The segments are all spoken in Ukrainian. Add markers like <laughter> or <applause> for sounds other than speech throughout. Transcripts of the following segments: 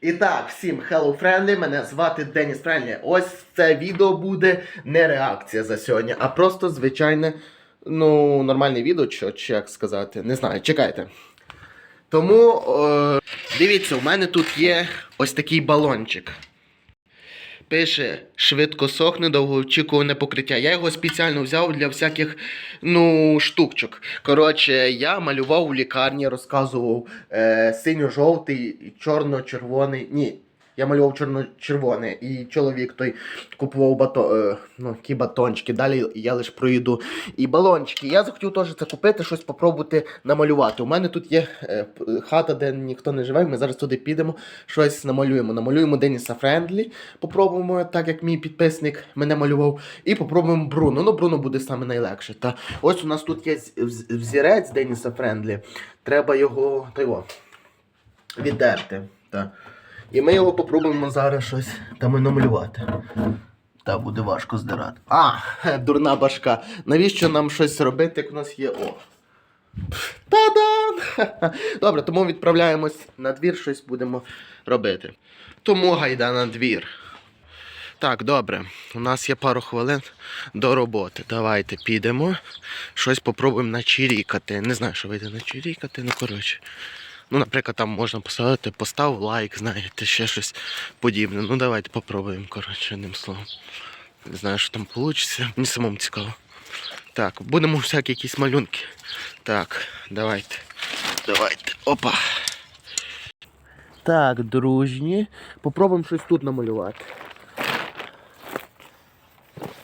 І так, всім hello friendly, мене звати Деніс Френлі. Ось це відео буде не реакція за сьогодні, а просто звичайне, ну, нормальне відео, чи, чи як сказати, не знаю, чекайте. Тому е, дивіться, у мене тут є ось такий балончик. Пише швидко сохне, довгоочікуване покриття. Я його спеціально взяв для всяких ну, штукчок. Коротше, я малював у лікарні, розказував е, синьо-жовтий, чорно-червоний. Ні. Я малював чорно-червоне, і чоловік той купував бато, е, ну, ті батончики. Далі я лише проїду і балончики. Я захотів теж це купити, щось спробувати намалювати. У мене тут є е, хата, де ніхто не живе. Ми зараз туди підемо, щось намалюємо. Намалюємо Деніса Френдлі. Попробуємо, так як мій підписник мене малював. І попробуємо Бруно. Ну, Бруно буде саме найлегше. Та ось у нас тут є взірець Деніса Френдлі. Треба його та його, віддерти. Та. І ми його попробуємо зараз щось там намалювати. Та буде важко здирати. А, <laughs> дурна башка. Навіщо нам щось робити, як у нас є О? Та-дам! <laughs> Добре, тому відправляємось на двір, щось будемо робити. Тому гайда на двір. Так, добре. У нас є пару хвилин до роботи. Давайте підемо. Щось попробуємо начирікати. Не знаю, що вийде начирікати, ну коротше. Ну, наприклад, там можна поставити, постав лайк, знаєте, ще щось подібне. Ну, давайте попробуємо, коротше, одним словом. Не знаю, що там вийде. Мені самому цікаво. Так, будемо всякі якісь малюнки. Так, давайте. Давайте. Опа. Так, дружні. Попробуємо щось тут намалювати.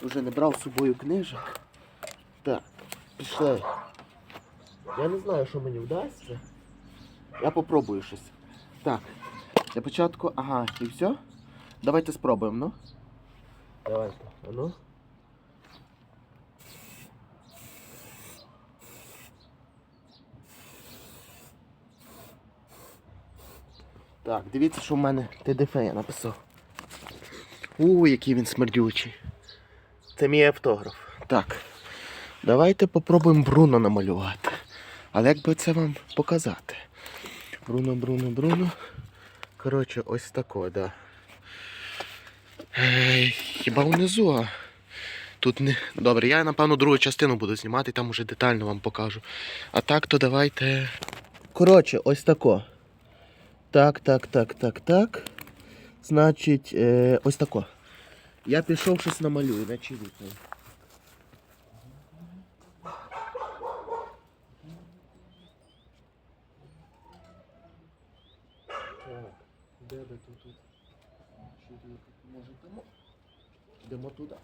Уже не брав з собою книжок. Так, пішли. Я не знаю, що мені вдасться. Я попробую щось. Так. Для початку. Ага, і все? Давайте спробуємо, ну. Давайте. А ну. Так, дивіться, що в мене ТДФ я написав. У, який він смердючий. Це мій автограф. Так. Давайте попробуємо Бруно намалювати. Але як би це вам показати? Бруно, Бруно, Бруно. Коротше, ось тако, да. Ей, хіба внизу? а? Тут не. Добре, я напевно другу частину буду знімати, там уже детально вам покажу. А так то давайте. Коротше, ось тако. Так, так, так, так, так. Значить, е, ось тако. Я пішов щось намалюю, наче вікно. Де Що тут тут? Може тому? Йдемо туди.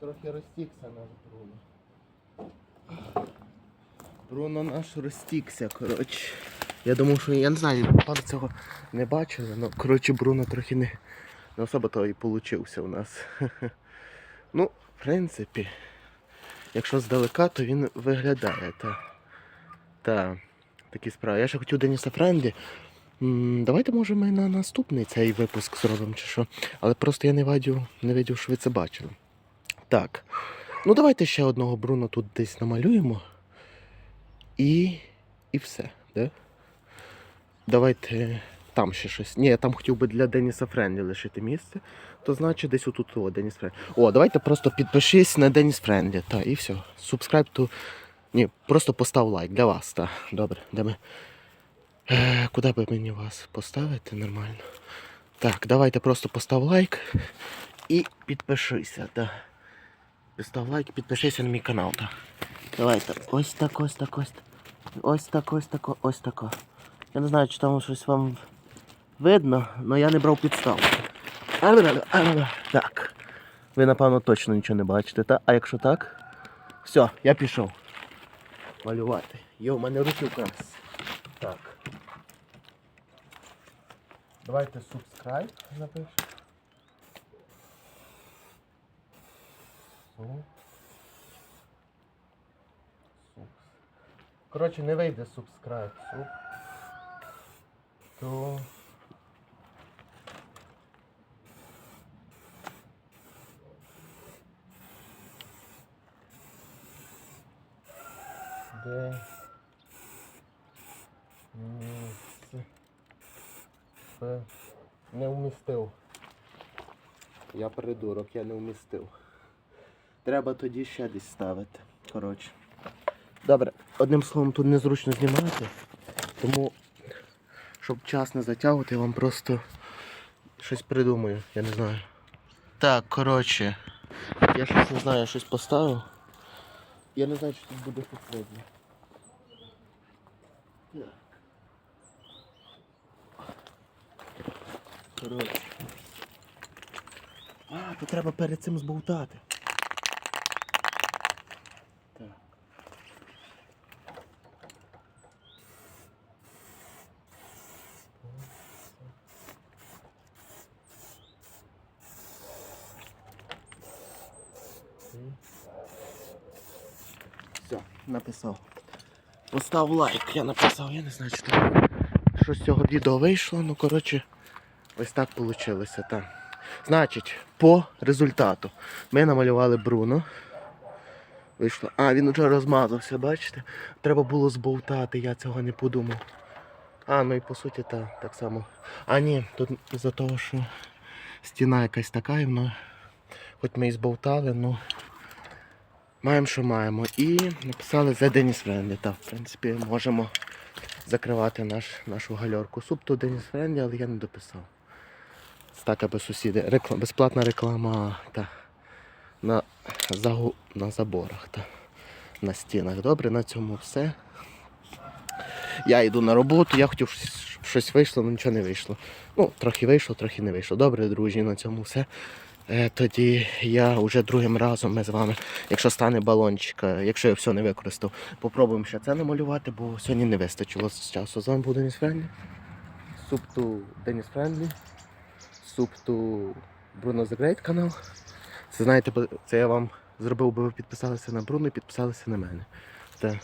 Трохи розтікся наш Бруно. Бруно наш розтікся, коротше. Я думав, що я не знаю, напевно цього не бачили, але коротше Бруно трохи не, не особо то і получився у нас. <laughs> Ну, в принципі, якщо здалека, то він виглядає. Та, та такі справи. Я ще хотів Деніса Френді. Давайте, може, ми на наступний цей випуск зробимо чи що. Але просто я не видів, не видів, що ви це бачили. Так. Ну давайте ще одного Бруно тут десь намалюємо. І. і все, да? Давайте там ще щось. Ні, я там хотів би для Деніса Френлі лишити місце. То значить десь отут о, Деніс Френлі. О, давайте просто підпишись на Деніс Френлі. Та, і все. Subscribe to... Ні, просто постав лайк для вас, так. Добре, де ми. Е, куди би мені вас поставити нормально? Так, давайте просто постав лайк і підпишися, так. Постав лайк, підпишися на мій канал. Так. Давайте. Ось так, ось так, ось так. Ось так, ось так, ось так. Я не знаю, чи там щось вам Видно, але я не брав підставку. Так. Ви, напевно, точно нічого не бачите, та? А якщо так? Все, я пішов. Малювати. Йо, в мене руки вкрас. Так. Давайте subscribe напишу. Коротше, не вийде subscribe. Суб. То. Де. Не вмістив. Я придурок, я не вмістив. Треба тоді ще десь ставити. Коротше. Добре, одним словом, тут незручно знімати, тому, щоб час не затягувати, я вам просто щось придумаю, я не знаю. Так, коротше, я щось не знаю, я щось поставив. Я не знаю, чи тут буде потрібно. Коротше. А, то треба перед цим збовтати. Так. Все, написав. Постав лайк, я написав, я не знаю, там що з цього відео вийшло, ну коротше, ось так вийшло. Так. Значить, по результату ми намалювали Бруно. Вийшло. А, він уже розмазався, бачите? Треба було збовтати, я цього не подумав. А, ну і по суті та, так само. А ні, тут із-за того, що стіна якась така, і воно, хоч ми і збовтали, ну маємо, що маємо. І написали The Dennis Friendly. Так, в принципі, можемо закривати наш, нашу гальорку. Суп то Денис Friendly, але я не дописав. Так, аби сусіди. Рекла... Безплатна реклама та, на, загу... на заборах та на стінах. Добре, на цьому все. Я йду на роботу, я хотів щось вийшло, але нічого не вийшло. Ну, трохи вийшло, трохи не вийшло. Добре, друзі, на цьому все. Е, тоді я вже другим разом ми з вами, якщо стане балончик, якщо я все не використав, попробуємо ще це намалювати, бо сьогодні не вистачило з часу. З вами був Деніс Френдлі. Суп ту Деніс Френдлі. Суп ту Bruno The канал. Це знаєте, це я вам зробив, бо ви підписалися на Бруно і підписалися на мене. Та.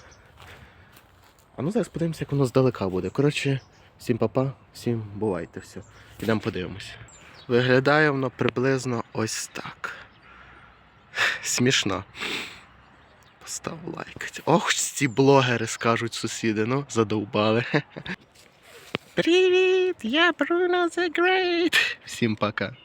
А ну зараз подивимося, як воно здалека буде. Коротше, всім папа, всім бувайте, все. Ідемо подивимося. Виглядає воно приблизно ось так. Смішно. Постав лайк. Ох, ці блогери скажуть сусіди, ну, задовбали. <laughs> Привіт! Я Бруно the Great! Всім пока.